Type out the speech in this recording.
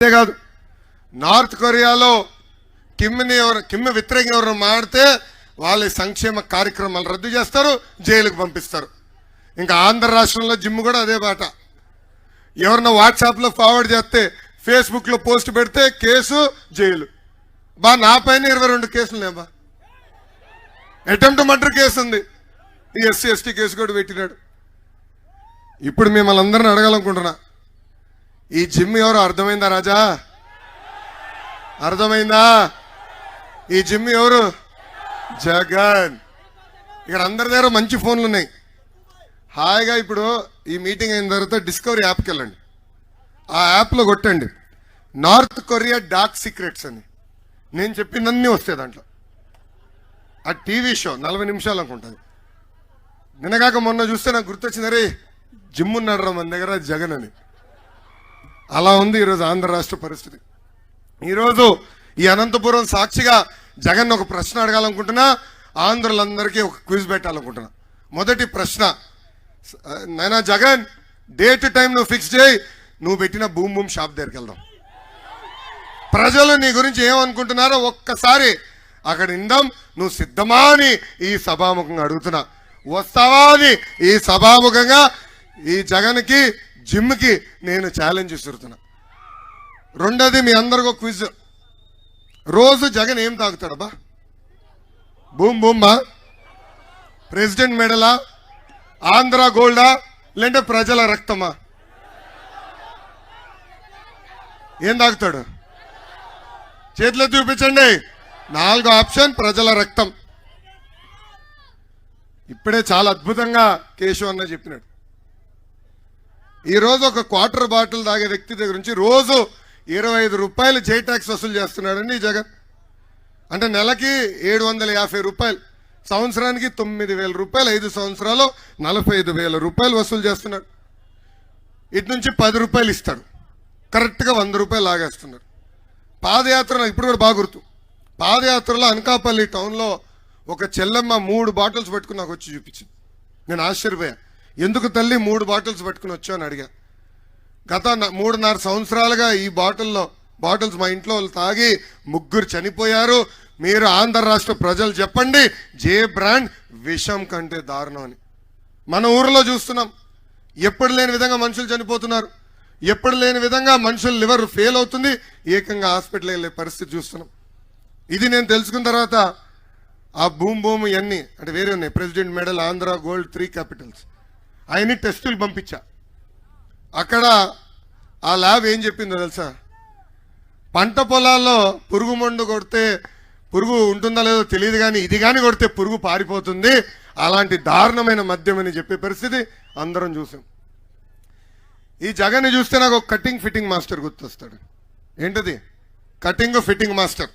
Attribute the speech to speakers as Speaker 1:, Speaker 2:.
Speaker 1: అంతేకాదు నార్త్ కొరియాలో కిమ్ని ఎవరు కిమ్ వ్యతిరేకంగా ఎవరు మాడితే వాళ్ళ సంక్షేమ కార్యక్రమాలు రద్దు చేస్తారు జైలుకు పంపిస్తారు. ఇంకా ఆంధ్ర రాష్ట్రంలో జిమ్ కూడా అదే బాట. ఎవరన్నా వాట్సాప్లో ఫార్వర్డ్ చేస్తే ఫేస్బుక్లో పోస్ట్ పెడితే కేసు జైలు. బా నా పైన ఇరవై రెండు కేసులు అటెంప్ట్ మర్డర్ కేసు ఉంది. ఈ ఎస్సీ ఎస్టీ కేసు కూడా పెట్టినాడు. ఇప్పుడు మిమ్మల్ని అందరిని అడగాలనుకుంటున్నా. ఈ జిమ్ ఎవరో అర్థమైందా రాజా? అర్థమైందా? ఈ జిమ్ ఎవరు? జగన్. ఇక్కడ అందరి దగ్గర మంచి ఫోన్లు ఉన్నాయి. హాయిగా ఇప్పుడు ఈ మీటింగ్ అయిన తర్వాత డిస్కవరీ యాప్కి వెళ్ళండి. ఆ యాప్లో కొట్టండి. నార్త్ కొరియా డార్క్ సీక్రెట్స్ అని. నేను చెప్పినన్నీ వస్తాయి దాంట్లో. ఆ టీవీ షో నలభై నిమిషాలు అనుకుంటుంది. నిన్నగాక మొన్న చూస్తే నాకు గుర్తొచ్చింది రే జిమ్ ఉన్నాడు రా మన దగ్గర జగన్ అని. అలా ఉంది ఈరోజు ఆంధ్ర రాష్ట్ర పరిస్థితి. ఈరోజు ఈ అనంతపురం సాక్షిగా జగన్ ఒక ప్రశ్న అడగాలనుకుంటున్నా ఆంధ్రులందరికీ ఒక క్విజ్ పెట్టాలనుకుంటున్నా. మొదటి ప్రశ్న నైనా జగన్ డేట్ టైం నువ్వు ఫిక్స్ చేయి నువ్వు పెట్టిన భూమి భూమి షాప్ దగ్గరికి వెళ్దాం. ప్రజలు నీ గురించి ఏమనుకుంటున్నారో ఒక్కసారి అక్కడ ఇందాం నువ్వు సిద్ధమా అని ఈ సభాముఖంగా అడుగుతున్నా. వస్తావా అని ఈ సభాముఖంగా ఈ జగన్కి జిమ్కి నేను ఛాలెంజ్ ఇస్తున్నా రెండోది మీ అందరికీ క్విజ్ రోజు జగన్ ఏం తాగుతాడబ్బా బూమ్ బూమ్మా? ప్రెసిడెంట్ మెడలా? ఆంధ్ర గోల్డా? లేదంటే ప్రజల రక్తమా? ఏం తాగుతాడు? చేతిలో చూపించండి. నాలుగో ఆప్షన్ ప్రజల రక్తం. ఇప్పుడే చాలా అద్భుతంగా కేశవ్ అన్న చెప్పినాడు. ఈరోజు ఒక క్వార్టర్ బాటిల్ తాగే వ్యక్తి దగ్గర నుంచి రోజు ఇరవై ఐదు రూపాయలు జై ట్యాక్స్ వసూలు చేస్తున్నాడండి ఈ జగన్. అంటే నెలకి ఏడు వందల యాభై రూపాయలు సంవత్సరానికి తొమ్మిది వేల రూపాయలు ఐదు సంవత్సరాలు నలభై ఐదు వేల రూపాయలు వసూలు చేస్తున్నాడు. ఇటు నుంచి పది రూపాయలు ఇస్తాడు. కరెక్ట్గా వంద రూపాయలు లాగేస్తున్నారు పాదయాత్ర నాకు ఇప్పుడు కూడా బాగా గుర్తు. పాదయాత్రలో అనకాపల్లి టౌన్లో ఒక చెల్లెమ్మ మూడు బాటిల్స్ పట్టుకుని నాకు వచ్చి చూపించింది. నేను ఆశ్చర్యపోయాను. ఎందుకు తల్లి మూడు బాటిల్స్ పట్టుకుని వచ్చావు అని అడిగా. గత మూడున్నర సంవత్సరాలుగా ఈ బాటిల్లో బాటిల్స్ మా ఇంట్లో వాళ్ళు తాగి ముగ్గురు చనిపోయారు. మీరు ఆంధ్ర రాష్ట్ర ప్రజలు చెప్పండి. జే బ్రాండ్ విషం కంటే దారుణం అని. మన ఊరిలో చూస్తున్నాం. ఎప్పుడు లేని విధంగా మనుషులు చనిపోతున్నారు. ఎప్పుడు లేని విధంగా మనుషుల లివర్ ఫెయిల్ అవుతుంది. ఏకంగా హాస్పిటల్ వెళ్ళే పరిస్థితి చూస్తున్నాం. ఇది నేను తెలుసుకున్న తర్వాత ఆ భూమి భూమి ఇవన్నీ అంటే వేరే ఉన్నాయి. President medal Andhra gold three capitals. ఆయన్ని టెస్టులు పంపించా. అక్కడ ఆ ల్యాబ్ ఏం చెప్పిందో తెలుసా? పంట పొలాల్లో పురుగు మందు కొడితే పురుగు ఉంటుందో లేదో తెలియదు కానీ ఇది కానీ కొడితే పురుగు పారిపోతుంది. అలాంటి దారుణమైన మద్యం అని చెప్పే పరిస్థితి అందరం చూసాం. ఈ జగన్ని చూస్తే నాకు ఒక కటింగ్ ఫిట్టింగ్ మాస్టర్ గుర్తొస్తాడు. ఏంటది? Cutting fitting master